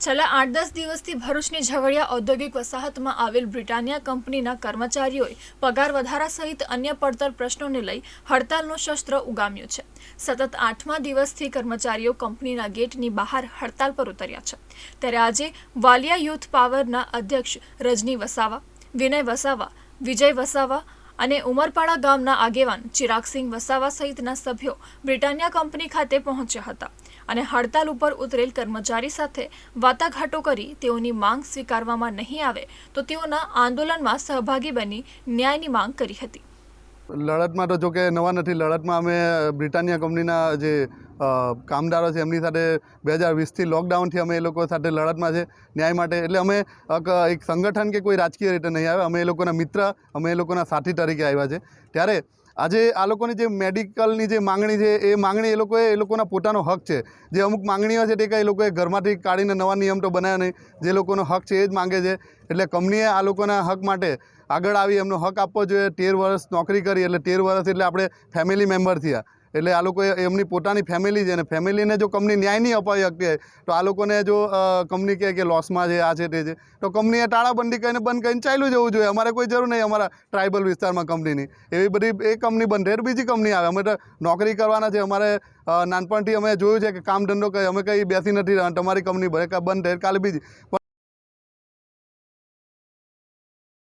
છેલ્લા આઠ દસ દિવસથી ભરૂચની ઝઘડિયા ઔદ્યોગિક વસાહતમાં આવેલ બ્રિટાનિયા કંપનીના કર્મચારીઓએ પગાર વધારા સહિત અન્ય પડતર પ્રશ્નોને લઈ હડતાલનું શસ્ત્ર ઉગામ્યું છે. સતત આઠમા દિવસથી કર્મચારીઓ કંપનીના ગેટની બહાર હડતાલ પર ઉતર્યા છે. ત્યારે આજે વાલિયા યુથ પાવરના અધ્યક્ષ રજની વસાવા, વિનય વસાવા વિજય વસાવા અને ઉમરપાડા ગામના આગેવાન ચિરાગસિંહ વસાવા સહિતના સભ્યો બ્રિટાનિયા કંપની ખાતે પહોંચ્યા હતા અને હડતાલ ઉપર ઉતરેલ કર્મચારી સાથે વાટાઘાટો કરી તેઓની માંગ સ્વીકારવામાં નહીં આવે તો તેઓના આંદોલનમાં સહભાગી બની ન્યાયની માંગ કરી હતી. લડતમાં તો જો કે નવા નથી, લડતમાં અમે બ્રિટાનિયા કંપનીના જે કામદારો છે, એમની સાથે બે હજાર વીસથી લોકડાઉનથી અમે એ લોકો સાથે લડતમાં છે, ન્યાય માટે. એટલે અમે એક સંગઠન કે કોઈ રાજકીય રીતે નહીં આવે, અમે એ લોકોના મિત્ર, અમે એ લોકોના સાથી તરીકે આવ્યા છે. ત્યારે આજે આ લોકોની જે મેડિકલની જે માંગણી છે, એ માંગણી એ લોકોએ, એ લોકોના પોતાનો હક છે. જે અમુક માંગણીઓ છે, તે કંઈ લોકોએ ઘરમાંથી કાઢીને નવા નિયમ તો બનાવ્યા નહીં. જે લોકોનો હક છે, એ જ માંગે છે. એટલે કંપનીએ આ લોકોના હક માટે આગળ આવી, એમનો હક આપવો જોઈએ. તેર વર્ષ નોકરી કરી, એટલે તેર વર્ષ એટલે આપણે ફેમિલી મેમ્બર થયા. એટલે આ લોકોએ એમની પોતાની ફેમિલી છે અને ફેમિલીને જો કંપની ન્યાય નહીં અપાવી શકે તો આ લોકોને જો કંપની કહે કે લોસમાં છે, આ છે, તે છે, તો કંપનીએ તાળાબંધી કરીને બંધ કરીને ચાલ્યું જવું જોઈએ. અમારે કોઈ જરૂર નહીં અમારા ટ્રાઇબલ વિસ્તારમાં કંપનીની એવી બધી એ કંપની બંધ રહે, બીજી કંપની આવે. અમે તો નોકરી કરવાના છે. અમારે નાનપણથી અમે જોયું છે કે કામ ધંધો કરી અમે કંઈ બેસી નથી રહ્યા તમારી કંપની ભલે કાં બંધ રહે, કાલે બીજી.